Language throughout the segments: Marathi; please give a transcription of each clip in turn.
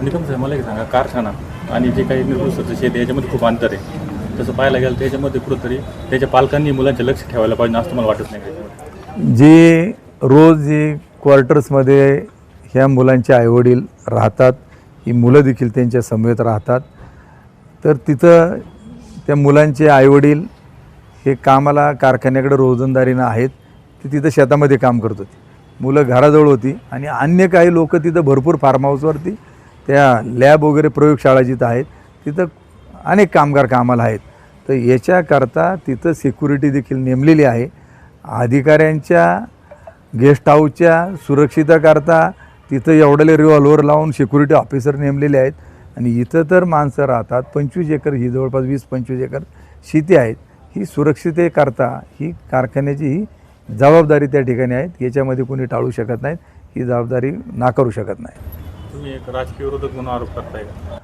आणि तुमचं मला एक सांगा कारखाना आणि जे काही निर्दोषाचं शेती याच्यामध्ये खूप अंतर आहे. तसं पाहायला गेलं त्याच्यामध्ये कुठंतरी त्याच्या पालकांनी मुलांचे लक्ष ठेवायला पाहिजे असं मला वाटत नाही जे रोज जे क्वार्टर्समध्ये ह्या मुलांचे आईवडील राहतात ही मुलं देखील त्यांच्या समवेत राहतात तर तिथं त्या मुलांचे आईवडील हे कामाला कारखान्याकडे रोजंदारीनं आहेत ते तिथं शेतामध्ये काम करत होते. मुलं घराजवळ होती आणि अन्य काही लोक तिथं भरपूर फार्म हाऊसवरती त्या लॅब वगैरे प्रयोगशाळा जिथं आहेत तिथं अनेक कामगार कामाला आहेत. तर याच्याकरता तिथं सिक्युरिटी देखील नेमलेली आहे. अधिकाऱ्यांच्या गेस्ट हाऊसच्या सुरक्षिताकरता तिथं एवढले रिव्हॉल्वर लावून सिक्युरिटी ऑफिसर नेमलेले आहेत. आणि इथं तर माणसं राहतात पंचवीस एकर ही जवळपास वीस पंचवीस एकर शेती आहेत. ही सुरक्षितेकरता ही कारखान्याची ही जबाबदारी त्या ठिकाणी आहेत. याच्यामध्ये कोणी टाळू शकत नाहीत ही जबाबदारी नाकारू शकत नाही तुम्ही एक राजकीय विरोधक म्हणून आरोप करताय का?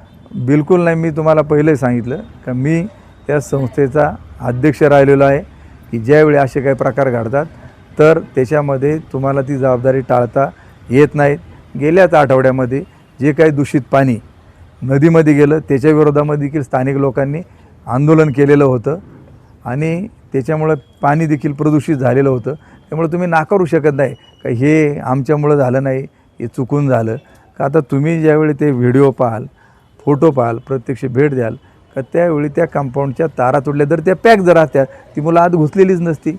बिलकुल नाही मी तुम्हाला पहिले सांगितलं का मी त्या संस्थेचा अध्यक्ष राहिलेलो आहे की ज्यावेळी असे काही प्रकार घडतात तर त्याच्यामध्ये तुम्हाला ती जबाबदारी टाळता येत नाहीत. गेल्याच आठवड्यामध्ये जे काही दूषित पाणी नदीमध्ये गेलं त्याच्या विरोधामध्ये देखील स्थानिक लोकांनी आंदोलन केलेलं होतं आणि त्याच्यामुळं पाणी देखील प्रदूषित झालेलं होतं. त्यामुळे तुम्ही नाकारू शकत नाही का हे आमच्यामुळं झालं नाही हे चुकून झालं. का आता तुम्ही ज्यावेळी ते व्हिडिओ पाहाल फोटो पाहाल प्रत्यक्ष भेट द्याल का त्यावेळी त्या कंपाऊंडच्या तारा तुटल्या तर त्या पॅक जर असत्या ती मुलं आत घुसलेलीच नसती.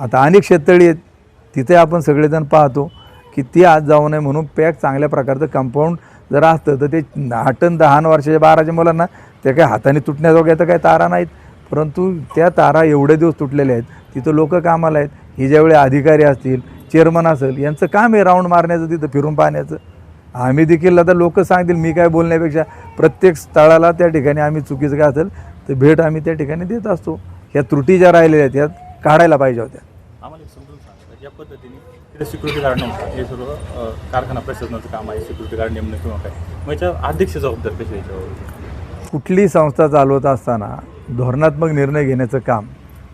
आता अनेक शेततळी आहेत तिथे आपण सगळेजण पाहतो की ती आत जाऊ नये म्हणून पॅक चांगल्या प्रकारचं कंपाऊंड जर असतं तर ते आठ दहा वर्षाच्या बाराच्या मुलांना त्या काही हाताने तुटण्याजोग्या तर काही तारा नाहीत. परंतु त्या तारा एवढे दिवस तुटलेल्या आहेत तिथं लोक कामाला आहेत ही ज्यावेळी अधिकारी असतील चेअरमन असेल यांचं काम आहे राऊंड मारण्याचं तिथं फिरून पाहण्याचं. आम्ही देखील आता लोक सांगतील मी काय बोलण्यापेक्षा प्रत्येक स्थळाला त्या ठिकाणी आम्ही चुकीचं काय असेल तर भेट आम्ही त्या ठिकाणी देत असतो. ह्या त्रुटी ज्या राहिलेल्या आहेत ह्या काढायला पाहिजे होत्या. आम्हाला समजून सांगा ज्या पद्धतीने तिथे सिक्युरिटी गार्ड नव्हता हे सर्व कारखाना प्रशासनाचं काम आहे सिक्युरिटी गार्ड नेमणं किंवा काय. मग याच्या अध्यक्ष जबाबदार कशी आहे याच्यावर? कुठलीही संस्था चालवत असताना धोरणात्मक निर्णय घेण्याचं काम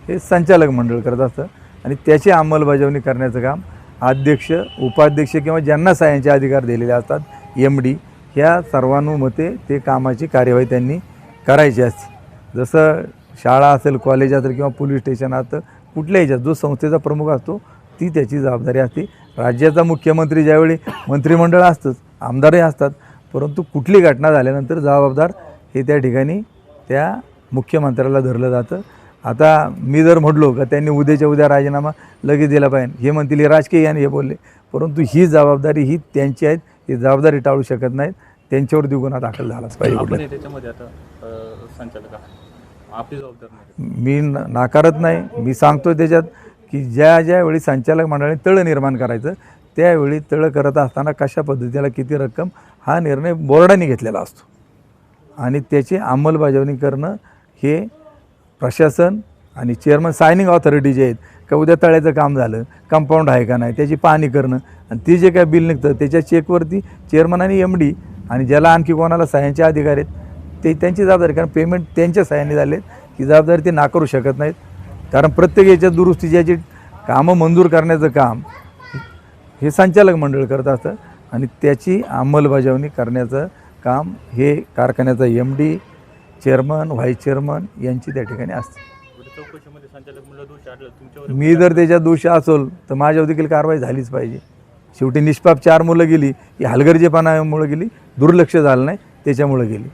हे संचालक मंडळ करत असतं. आणि त्याची अंमलबजावणी करण्याचं काम अध्यक्ष उपाध्यक्ष किंवा ज्यांना सायांचे अधिकार दिलेले असतात एम डी ह्या सर्वानुमते ते कामाची कार्यवाही त्यांनी करायची असते. जसं शाळा असेल कॉलेज असेल किंवा पोलीस स्टेशन असतं कुठल्याही ह्याच्यात जो संस्थेचा प्रमुख असतो ती त्याची जबाबदारी असते. राज्याचा मुख्यमंत्री ज्यावेळी मंत्रिमंडळ असतंच आमदारही असतात परंतु कुठली घटना झाल्यानंतर जबाबदार हे त्या ठिकाणी त्या मुख्यमंत्र्याला धरलं जातं. आता मी जर म्हटलो का त्यांनी उद्याच्या उद्या राजीनामा लगेच दिला पाहिजे. हे म्हणतील राजकीय याने हे बोलले. परंतु ही जबाबदारी ही त्यांची आहेत ही जबाबदारी टाळू शकत नाहीत. त्यांच्यावरती गुन्हा दाखल झालाच पाहिजे त्याच्यामध्ये आता संचालक आपली जबाबदार मी नाकारत नाही. मी सांगतो त्याच्यात की ज्या ज्यावेळी संचालक मंडळाने तळं निर्माण करायचं त्यावेळी तळं करत असताना कशा पद्धतीला किती रक्कम हा निर्णय बोर्डाने घेतलेला असतो. आणि त्याची अंमलबजावणी करणं हे प्रशासन आणि चेअरमन सायनिंग ऑथॉरिटी जे आहेत का उद्या तळ्याचं काम झालं कंपाऊंड आहे का नाही त्याची पाहणी करणं आणि ती जे काय बिल निघतं त्याच्या चेकवरती चेअरमन आणि एम डी आणि ज्याला आणखी कोणाला सह्यांचे अधिकार आहेत ते त्यांची जबाबदारी कारण पेमेंट त्यांच्या सह्याने झाले ही जबाबदारी ते नाकारू शकत नाहीत. कारण प्रत्येक याच्या दुरुस्तीची याची कामं मंजूर करण्याचं काम हे संचालक मंडळ करत असतं. आणि त्याची अंमलबजावणी करण्याचं काम हे कारखान्याचा M D chairman vice chairman यांची त्या ठिकाणी असते. उद्या चौकशीमध्ये संचालक म्हणलं दोष आढळलं तुमच्यावर मी जर त्याच्यात दोषी असेल तर माझ्यावर देखील कारवाई झालीच पाहिजे. शेवटी निष्पाप चार मुलं गेली ही हलगर्जेपणामुळे गेली दुर्लक्ष झालं नाही त्याच्यामुळे गेली.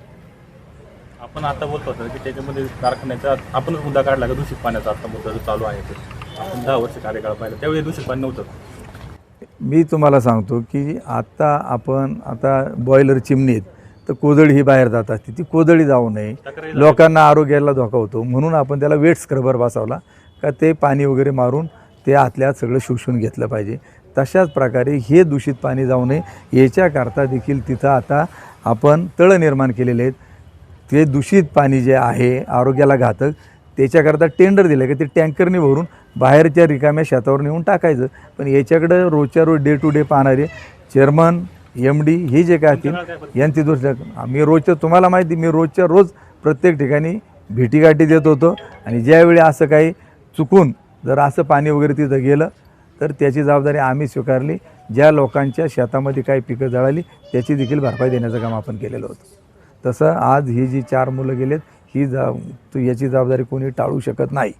आपण आता बोलतो सर की त्याच्यामध्ये कारखान्याचा आपणच मुद्दा काढला का दूषित पाण्याचा आता मुद्दा जो चालू आहे ते? आपण दहा वर्ष कार्यकाळ पाहिला त्यावेळी दूषित पाणी नव्हतं. मी तुम्हाला सांगतो की आता आपण आता बॉयलर चिमणी आहेत. तर कोदळी ही बाहेर जात असते. ती कोदळी जाऊ नये. लोकांना आरोग्याला धोका होतो. म्हणून आपण त्याला वेट स्क्रबर बसवला. का ते पाणी वगैरे मारून ते आतल्यात सगळं शोषून घेतलं पाहिजे. तशाच प्रकारे हे दूषित पाणी जाऊ नये. याच्याकरता देखील तिथं आता आपण तळं निर्माण केलेले आहेत. ते दूषित पाणी जे आहे आरोग्याला घातक त्याच्याकरता टेंडर दिलं की ते टँकरने भरून बाहेरच्या रिकाम्या शेतावर नेऊन टाकायचं. पण याच्याकडं रोजच्या रोज डे टू डे पाहणारे चेअरमन एम डी हे जे काय असतील यांची दोष मी रोजच्या तुम्हाला माहिती मी रोजच्या रोज प्रत्येक ठिकाणी भेटीगाठी देत होतो. आणि ज्यावेळी असं काही चुकून जर असं पाणी वगैरे तिथं गेलं तर त्याची जबाबदारी आम्ही स्वीकारली. ज्या लोकांच्या शेतामध्ये काही पिकं जळाली त्याची देखील भरपाई देण्याचं काम आपण केलेलं होतं. तसं आज ही जी चार मुलं गेलेत ही जा तू याची जबाबदारी कोणी टाळू शकत नाही.